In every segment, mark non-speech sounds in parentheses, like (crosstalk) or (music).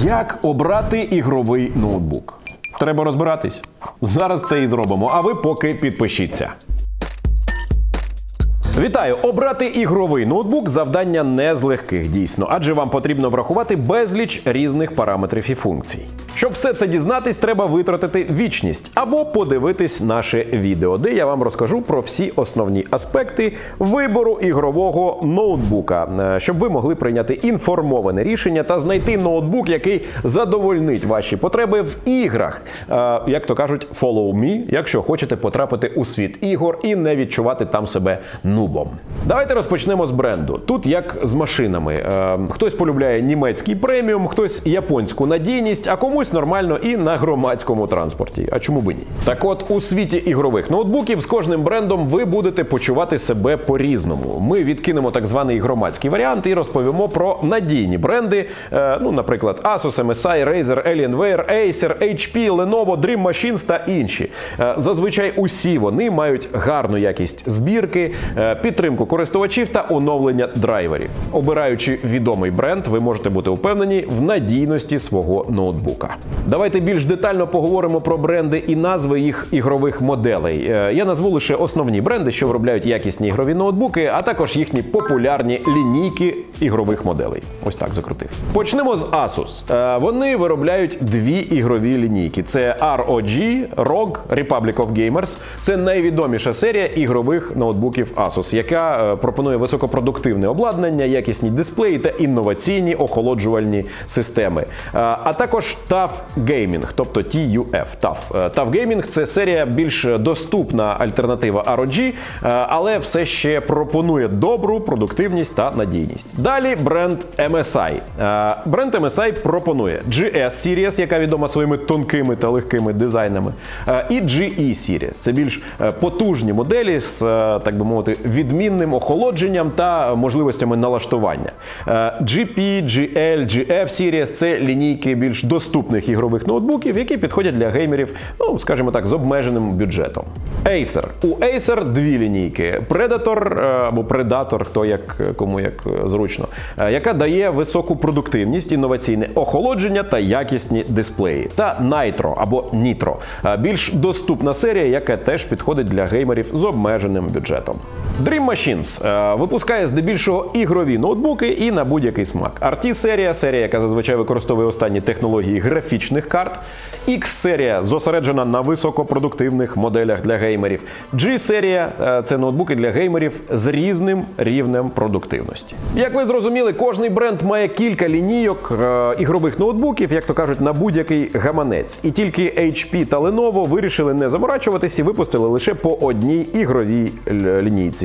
Як обрати ігровий ноутбук? Треба розбиратись. Зараз це і зробимо. А ви поки підпишіться. Вітаю! Обрати ігровий ноутбук завдання не з легких дійсно, адже вам потрібно врахувати безліч різних параметрів і функцій. Щоб все це дізнатись, треба витратити вічність або подивитись наше відео, де я вам розкажу про всі основні аспекти вибору ігрового ноутбука, е, щоб ви могли прийняти інформоване рішення та знайти ноутбук, який задовольнить ваші потреби в іграх. Е, Як то кажуть, follow me, якщо хочете потрапити у світ ігор і не відчувати там себе нубом. Давайте розпочнемо з бренду. Тут як з машинами. Е, Хтось полюбляє німецький преміум, хтось японську надійність, а комусь нормально і на громадському транспорті. А чому би ні? Так от у світі ігрових ноутбуків з кожним брендом ви будете почувати себе по-різному. Ми відкинемо так званий громадський варіант і розповімо про надійні бренди. е, Ну, наприклад, Asus, MSI, Razer, Alienware, Acer, HP, Lenovo, Dream Machines та інші. Е, Зазвичай усі вони мають гарну якість збірки, е, підтримку користувачів та оновлення драйверів. Обираючи відомий бренд, ви можете бути впевнені в надійності свого ноутбука. Давайте більш детально поговоримо про бренди і назви їх ігрових моделей. Е, Я назву лише основні бренди, що виробляють якісні ігрові ноутбуки, а також їхні популярні лінійки ігрових моделей. Ось так закрутив. Почнемо з Asus. Е, Вони виробляють дві ігрові лінійки: це ROG, ROG, Republic of Gamers. Це найвідоміша серія ігрових ноутбуків Asus, яка е, пропонує високопродуктивне обладнання, якісні дисплеї та інноваційні охолоджувальні системи. Е, А також TUF Gaming, тобто TUF. Е, TUF Gaming – це серія більш доступна альтернатива ROG, е, але все ще пропонує добру продуктивність та надійність. Далі бренд MSI. Бренд MSI пропонує GS Series, яка відома своїми тонкими та легкими дизайнами, і GE Series. Це більш потужні моделі з, так би мовити, відмінним охолодженням та можливостями налаштування. Е, GP, GL, GF Series – це лінійки більш доступних ігрових ноутбуків, які підходять для геймерів, ну скажімо так, з обмеженим бюджетом. Acer. У Acer дві лінійки: Predator е, або Predator, хто як кому як е, зручно, яка дає високу продуктивність, інноваційне охолодження та якісні дисплеї. Та Nitro або Nitro – більш доступна серія, яка теж підходить для геймерів з обмеженим бюджетом. Dream Machines е, випускає здебільшого ігрові ноутбуки і на будь-який смак. RT серія серія, яка зазвичай використовує останні технології графічних карт. X серія зосереджена на високопродуктивних моделях для геймерів. G серія е, це ноутбуки для геймерів з різним рівнем продуктивності. Як ви зрозуміли, кожний бренд має кілька лінійок е, ігрових ноутбуків, як то кажуть, на будь-який гаманець. І тільки HP та Lenovo вирішили не заморачуватись і випустили лише по одній ігровій л-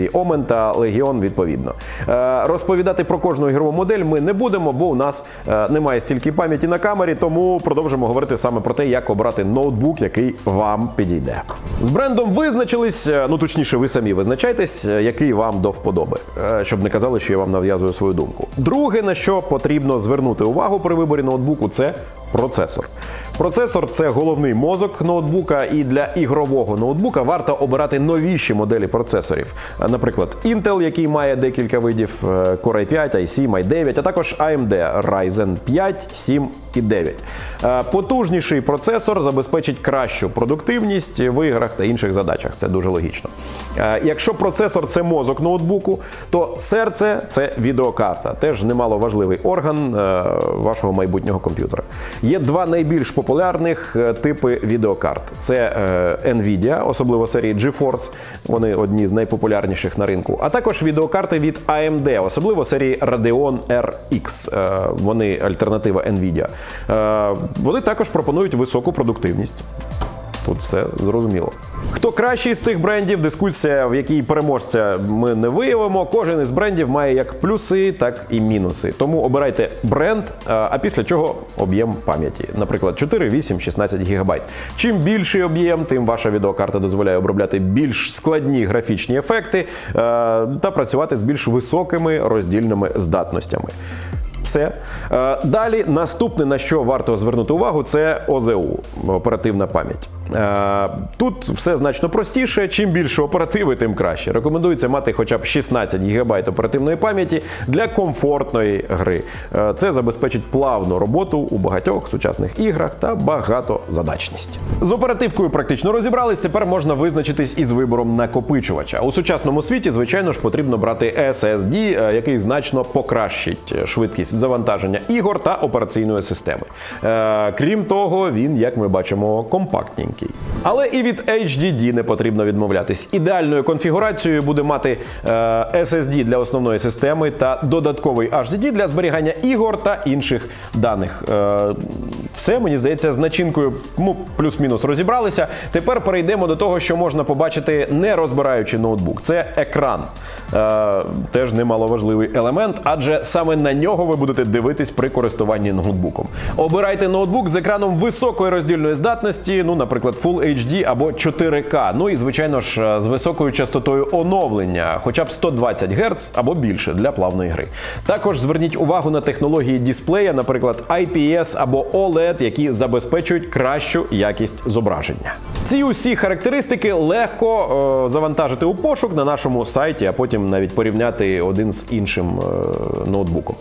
Omen та Legion відповідно. Е, Розповідати про кожну ігрову модель ми не будемо, бо у нас е, немає стільки пам'яті на камері, тому продовжимо говорити саме про те, як обрати ноутбук, який вам підійде. З брендом визначились, е, ну точніше, ви самі визначайтесь, який вам до вподоби, щоб не казали, що я вам нав'язую свою думку. Друге, на що потрібно звернути увагу при виборі ноутбуку, це процесор. Процесор це головний мозок ноутбука, і для ігрового ноутбука варто обирати новіші моделі процесорів. Наприклад, Intel, який має декілька видів е, Core i5, i7, i9, а також AMD Ryzen 5, 7 і 9. Е, Потужніший процесор забезпечить кращу продуктивність в іграх та інших задачах. Це дуже логічно. Е, Якщо процесор це мозок ноутбуку, то серце це відеокарта. Теж немало важливий орган вашого майбутнього комп'ютера. Є два найбільш популярних е, типи відеокарт: це е, Nvidia, особливо серії GeForce, вони одні з найпопулярніших на ринку, а також відеокарти від AMD, особливо серії Radeon RX. Е, Вони альтернатива Nvidia. Вони також пропонують високу продуктивність. Тут все зрозуміло. Хто кращий з цих брендів, дискусія, в якій переможця ми не виявимо. Кожен із брендів має як плюси, так і мінуси. Тому обирайте бренд, а після чого об'єм пам'яті. Наприклад, 4, 8, 16 ГБ. Чим більший об'єм, тим ваша відеокарта дозволяє обробляти більш складні графічні ефекти та працювати з більш високими роздільними здатностями. Все. Далі наступне, на що варто звернути увагу, це ОЗУ оперативна пам'ять. Е, Тут все значно простіше. Чим більше оперативи, тим краще. Рекомендується мати хоча б 16 ГБ оперативної пам'яті для комфортної гри. Е, Це забезпечить плавну роботу у багатьох сучасних іграх та багатозадачність. З оперативкою практично розібрались. Тепер можна визначитись із вибором накопичувача. У сучасному світі, звичайно ж, потрібно брати SSD, е, який значно покращить швидкість завантаження ігор та операційної системи. Крім того, він, як ми бачимо, компактненький. Але і від HDD не потрібно відмовлятись. Ідеальною конфігурацією буде мати е, SSD для основної системи та додатковий HDD для зберігання ігор та інших даних. Е, Все, мені здається, з начинкою ну, плюс-мінус розібралися. Тепер перейдемо до того, що можна побачити, не розбираючи ноутбук. Це екран. Е, теж немаловажливий елемент, адже саме на нього ви будете дивитись при користуванні ноутбуком. Обирайте ноутбук з екраном високої роздільної здатності, ну, наприклад, Full HD або 4К. Ну і звичайно ж е, з високою частотою оновлення, хоча б 120 Гц або більше для плавної гри. Також зверніть увагу на технології дисплея, наприклад, IPS або OLED, які забезпечують кращу якість зображення. Ці усі характеристики легко е, завантажити у пошук на нашому сайті, а потім навіть порівняти один з іншим е, ноутбуком.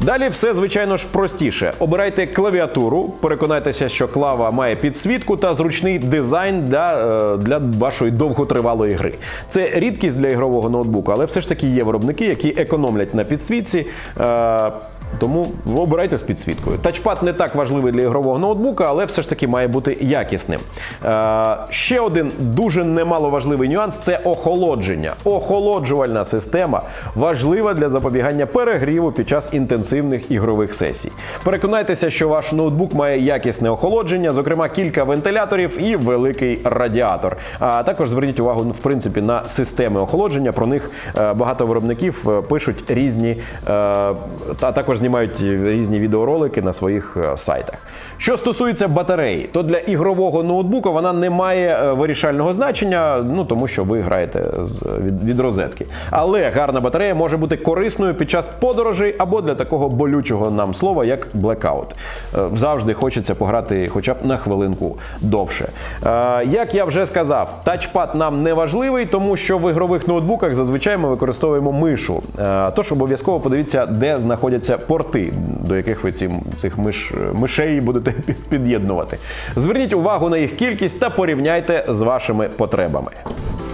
Далі все, звичайно ж, простіше. Обирайте клавіатуру, переконайтеся, що клава має підсвітку та зручний дизайн для, е, для вашої довготривалої гри. Це рідкість для ігрового ноутбуку, але все ж таки є виробники, які економлять на підсвітці. Тому обирайте з підсвіткою. Тачпад не так важливий для ігрового ноутбука, але все ж таки має бути якісним. Е, ще один дуже немаловажливий нюанс це охолодження. Охолоджувальна система важлива для запобігання перегріву під час інтенсивних ігрових сесій. Переконайтеся, що ваш ноутбук має якісне охолодження, зокрема кілька вентиляторів і великий радіатор. А також зверніть увагу в принципі на системи охолодження. Про них е, багато виробників е, пишуть різні, е, та також знімають різні відеоролики на своїх е, сайтах. Що стосується батареї, то для ігрового ноутбука вона не має е, вирішального значення, ну тому що ви граєте від, від розетки. Але гарна батарея може бути корисною під час подорожей або для такого болючого нам слова, як блекаут. Е, Завжди хочеться пограти хоча б на хвилинку довше. Як я вже сказав, тачпад нам не важливий, тому що в ігрових ноутбуках зазвичай ми використовуємо мишу. Тож обов'язково подивіться, де знаходяться порти, до яких ви ці, цих миш, мишей будете (laughs) під- під'єднувати. Зверніть увагу на їх кількість та порівняйте з вашими потребами.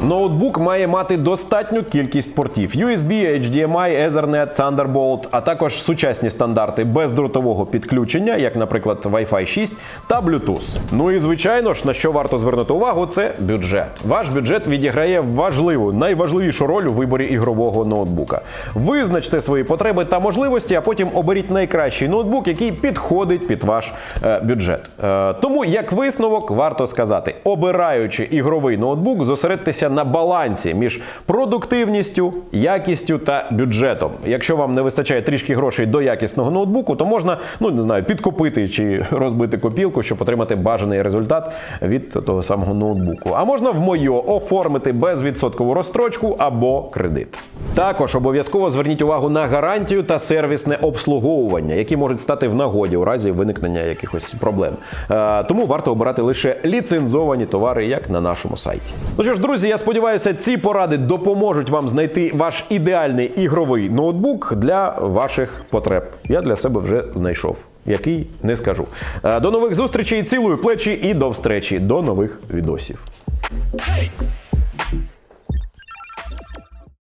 Ноутбук має мати достатню кількість портів USB, HDMI, Ethernet, Thunderbolt, а також сучасні стандарти бездротового підключення, як, наприклад, Wi-Fi 6 та Bluetooth. Ну і звичайно ж, на що варто звернути увагу, це бюджет. Ваш бюджет відіграє важливу, найважливішу роль у виборі ігрового ноутбука. Визначте свої потреби та можливості, а потім оберіть найкращий ноутбук, який підходить під ваш е, бюджет. Е, тому, як висновок, варто сказати, обираючи ігровий ноутбук, зосередьтеся на балансі між продуктивністю, якістю та бюджетом. Якщо вам не вистачає трішки грошей до якісного ноутбуку, то можна, ну не знаю, підкупити чи розбити копілку, щоб отримати бажаний результат від того самого ноутбуку. А можна в моє оформити безвідсоткову розстрочку або кредит. Також обов'язково зверніть увагу на гарантію та сервісне обслуговування, які можуть стати в нагоді у разі виникнення якихось проблем. Е, тому варто обирати лише ліцензовані товари, як на нашому сайті. Ну що ж, друзі, я сподіваюся, ці поради допоможуть вам знайти ваш ідеальний ігровий ноутбук для ваших потреб. Я для себе вже знайшов. Який не скажу. Е, До нових зустрічей, цілую плечі і до встречі. До нових відосів.